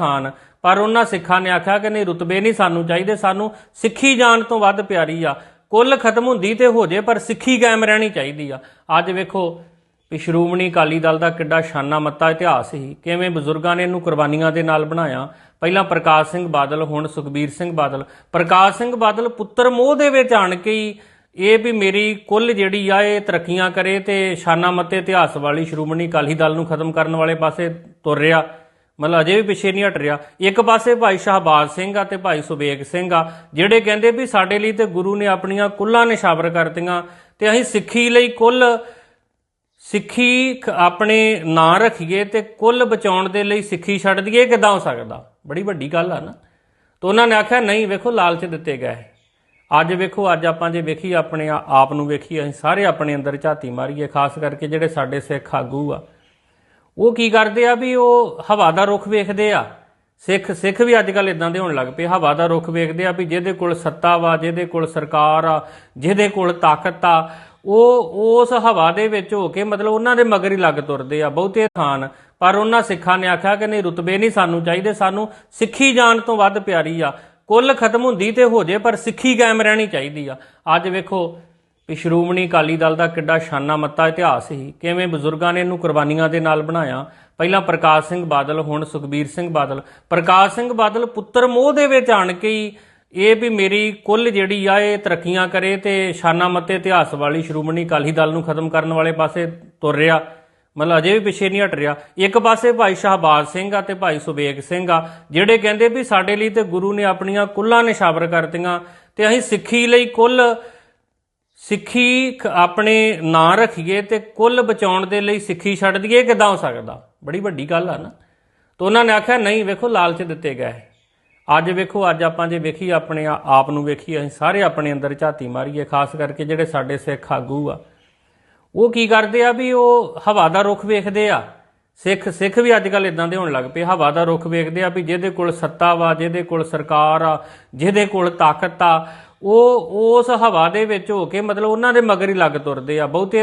ਖਾਨ ਪਰ ਉਹਨਾਂ ਸਿੱਖਾਂ ਨੇ ਆਖਿਆ ਕਿ ਨਹੀਂ, ਰੁਤਬੇ ਨਹੀਂ ਸਾਨੂੰ ਚਾਹੀਦੇ, ਸਾਨੂੰ ਸਿੱਖੀ ਜਾਣ ਤੋਂ ਵੱਧ ਪਿਆਰੀ ਆ। ਕੁੱਲ ਖਤਮ ਹੁੰਦੀ ਤੇ ਹੋ ਜੇ, ਪਰ ਸਿੱਖੀ ਕਾਇਮ ਰਹਿਣੀ ਚਾਹੀਦੀ ਆ। ਅੱਜ ਵੇਖੋ, ਵੀ ਸ਼੍ਰੋਮਣੀ ਅਕਾਲੀ ਦਲ ਦਾ ਕਿੱਡਾ ਸ਼ਾਨਾ ਮੱਤਾ ਇਤਿਹਾਸ ਸੀ। ਕਿਵੇਂ ਬਜ਼ੁਰਗਾਂ ਨੇ ਇਹਨੂੰ ਕੁਰਬਾਨੀਆਂ ਦੇ ਨਾਲ ਬਣਾਇਆ। ਪਹਿਲਾਂ ਪ੍ਰਕਾਸ਼ ਸਿੰਘ ਬਾਦਲ, ਹੁਣ ਸੁਖਬੀਰ ਸਿੰਘ ਬਾਦਲ। ਪ੍ਰਕਾਸ਼ ਸਿੰਘ ਬਾਦਲ ਪੁੱਤਰ ਮੋਹ ਦੇ ਵਿੱਚ ਆਣ ਕੇ ਹੀ ਇਹ ਵੀ ਮੇਰੀ ਕੁੱਲ ਜਿਹੜੀ ਆ, ਇਹ ਤਰੱਕੀਆਂ ਕਰੇ ਤੇ ਸ਼ਾਨਾ ਮੱਤੇ ਇਤਿਹਾਸ ਵਾਲੀ ਸ਼੍ਰੋਮਣੀ ਅਕਾਲੀ ਦਲ ਨੂੰ ਖਤਮ ਕਰਨ ਵਾਲੇ ਪਾਸੇ ਤੁਰ ਰਿਹਾ। ਮਤਲਬ ਅਜੇ ਵੀ ਪਿੱਛੇ ਨਹੀਂ ਹਟ ਰਿਹਾ। ਇੱਕ ਪਾਸੇ ਭਾਈ ਸ਼ਹਬਾਜ਼ ਸਿੰਘ ਆ ਤੇ ਭਾਈ ਸੁਬੇਗ ਸਿੰਘ ਆ, ਜਿਹੜੇ ਕਹਿੰਦੇ ਵੀ ਸਾਡੇ ਲਈ ਤੇ ਗੁਰੂ ਨੇ ਆਪਣੀਆਂ ਕੁੱਲਾਂ ਨਿਸ਼ਾਵਰ ਕਰਤੀਆਂ ਤੇ ਅਸੀਂ ਸਿੱਖੀ ਲਈ ਕੁੱਲ, ਸਿੱਖੀ ਆਪਣੇ ਨਾਂ ਰੱਖੀਏ ਤੇ ਕੁੱਲ ਬਚਾਉਣ ਦੇ ਲਈ ਸਿੱਖੀ ਛੱਡ ਦਈਏ ਕਿਦਾਂ ਹੋ ਸਕਦਾ? ਬੜੀ ਵੱਡੀ ਗੱਲ ਆ ਨਾ। ਤਾਂ ਉਹਨਾਂ ਨੇ ਆਖਿਆ, ਨਹੀਂ ਵੇਖੋ, ਲਾਲਚ ਦਿੱਤੇ ਗਏ ਅੱਜ ਵੇਖੋ, ਅੱਜ ਆਪਾਂ ਜੇ ਵੇਖੀ, ਆਪਣੇ ਆਪ ਨੂੰ ਵੇਖੀ, ਅਸੀਂ ਸਾਰੇ ਆਪਣੇ ਅੰਦਰ ਝਾਤੀ ਮਾਰੀਏ, ਖਾਸ ਕਰਕੇ ਜਿਹੜੇ ਸਾਡੇ ਸਿੱਖ ਆਗੂ ਆ। ਉਹ ਕੀ ਕਰਦੇ ਆ ਵੀ ਉਹ ਹਵਾ ਦਾ ਰੁਖ ਵੇਖਦੇ ਆ। ਸਿੱਖ ਸਿੱਖ ਵੀ ਅੱਜ ਕੱਲ ਇਦਾਂ ਦੇ ਹੋਣ ਲੱਗ ਪਏ। ਹਵਾ ਦਾ ਰੁਖ ਵੇਖਦੇ ਆ ਵੀ ਜਿਹਦੇ ਕੋਲ ਸੱਤਾ ਵਾ, ਜਿਹਦੇ ਕੋਲ ਸਰਕਾਰ ਆ, ਜਿਹਦੇ ਕੋਲ ਤਾਕਤ ਆ, ਉਹ, ਉਸ ਹਵਾ ਦੇ ਵਿੱਚ ਹੋ ਕੇ ਮਤਲਬ ਉਹਨਾਂ ਦੇ ਮਗਰ ਹੀ ਲੱਗ ਤੁਰਦੇ ਆ, ਬਹੁਤੇ ਖਾਨ ਪਰ ਉਹਨਾਂ ਸਿੱਖਾਂ ਨੇ ਆਖਿਆ ਕਿ ਨਹੀਂ, ਰੁਤਬੇ ਨਹੀਂ ਸਾਨੂੰ ਚਾਹੀਦੇ, ਸਾਨੂੰ ਸਿੱਖੀ ਜਾਣ ਤੋਂ ਵੱਧ ਪਿਆਰੀ ਆ। ਕੁੱਲ ਖਤਮ ਹੁੰਦੀ ਤੇ ਹੋ ਜੇ, ਪਰ ਸਿੱਖੀ ਕਾਇਮ ਰਹਿਣੀ ਚਾਹੀਦੀ ਆ। ਅੱਜ ਵੇਖੋ ਵੀ ਸ਼੍ਰੋਮਣੀ ਅਕਾਲੀ ਦਲ ਦਾ ਕਿੱਡਾ ਸ਼ਾਨਾ ਮੱਤਾ ਇਤਿਹਾਸ ਸੀ। ਕਿਵੇਂ ਬਜ਼ੁਰਗਾਂ ਨੇ ਇਹਨੂੰ ਕੁਰਬਾਨੀਆਂ ਦੇ ਨਾਲ ਬਣਾਇਆ? ਪਹਿਲਾਂ ਪ੍ਰਕਾਸ਼ ਸਿੰਘ ਬਾਦਲ, ਹੁਣ ਸੁਖਬੀਰ ਸਿੰਘ ਬਾਦਲ। ਪ੍ਰਕਾਸ਼ ਸਿੰਘ ਬਾਦਲ ਪੁੱਤਰ ਮੋਹ ਦੇ ਵਿੱਚ ਆਣ ਕੇ ਹੀ ਇਹ ਵੀ ਮੇਰੀ ਕੁੱਲ ਜਿਹੜੀ ਆ, ਇਹ ਤਰੱਕੀਆਂ ਕਰੇ ਤੇ ਸ਼ਾਨਾ ਮੱਤੇ ਇਤਿਹਾਸ ਵਾਲੀ ਸ਼੍ਰੋਮਣੀ ਅਕਾਲੀ ਦਲ ਨੂੰ ਖਤਮ ਕਰਨ ਵਾਲੇ ਪਾਸੇ ਤੁਰ ਰਿਹਾ। ਮਤਲਬ ਅਜੇ ਵੀ ਪਿੱਛੇ ਨਹੀਂ ਹਟ ਰਿਹਾ। ਇੱਕ ਪਾਸੇ ਭਾਈ ਸ਼ਹਬਾਜ਼ ਸਿੰਘ ਆ ਤੇ ਭਾਈ ਸੁਬੇਗ ਸਿੰਘ ਆ, ਜਿਹੜੇ ਕਹਿੰਦੇ ਵੀ ਸਾਡੇ ਲਈ ਤੇ ਗੁਰੂ ਨੇ ਆਪਣੀਆਂ ਕੁੱਲਾਂ ਨਿਸ਼ਾਵਰ ਕਰਤੀਆਂ ਤੇ ਅਸੀਂ ਸਿੱਖੀ ਲਈ ਕੁੱਲ ਸਿੱਖੀ ਖ- ਆਪਣੇ ਨਾਂ ਰੱਖੀਏ ਤੇ ਕੁੱਲ ਬਚਾਉਣ ਦੇ ਲਈ ਸਿੱਖੀ ਛੱਡ ਦਈਏ ਕਿਦਾਂ ਹੋ ਸਕਦਾ? ਬੜੀ ਵੱਡੀ ਗੱਲ ਆ ਨਾ। ਤਾਂ ਉਹਨਾਂ ਨੇ ਆਖਿਆ, ਨਹੀਂ, ਵੇਖੋ, ਲਾਲਚ ਦਿੱਤੇ ਗਏ ਅੱਜ ਵੇਖੋ, ਅੱਜ ਆਪਾਂ ਜੇ ਵੇਖੀ, ਆਪਣੇ ਆਪ ਨੂੰ ਵੇਖੀ, ਅਸੀਂ ਸਾਰੇ ਆਪਣੇ ਅੰਦਰ ਝਾਤੀ ਮਾਰੀਏ, ਖਾਸ ਕਰਕੇ ਜਿਹੜੇ ਸਾਡੇ ਸਿੱਖ ਆਗੂ ਆ। ਉਹ ਕੀ ਕਰਦੇ ਆ ਵੀ ਉਹ ਹਵਾ ਦਾ ਰੁਖ ਵੇਖਦੇ ਆ। ਸਿੱਖ ਸਿੱਖ ਵੀ ਅੱਜ ਕੱਲ ਇਦਾਂ ਦੇ ਹੋਣ ਲੱਗ ਪਏ। ਹਵਾ ਦਾ ਰੁਖ ਵੇਖਦੇ ਆ ਵੀ ਜਿਹਦੇ ਕੋਲ ਸੱਤਾ ਵਾ, ਜਿਹਦੇ ਕੋਲ ਸਰਕਾਰ ਆ, ਜਿਹਦੇ ਕੋਲ ਤਾਕਤ ਆ ਉਹ ਉਸ ਹਵਾ ਦੇ ਵਿੱਚ ਹੋ ਕੇ ਮਤਲਬ ਉਹਨਾਂ ਦੇ ਮਗਰ ਹੀ ਲੱਗ ਤੁਰਦੇ ਆ, ਬਹੁਤੇ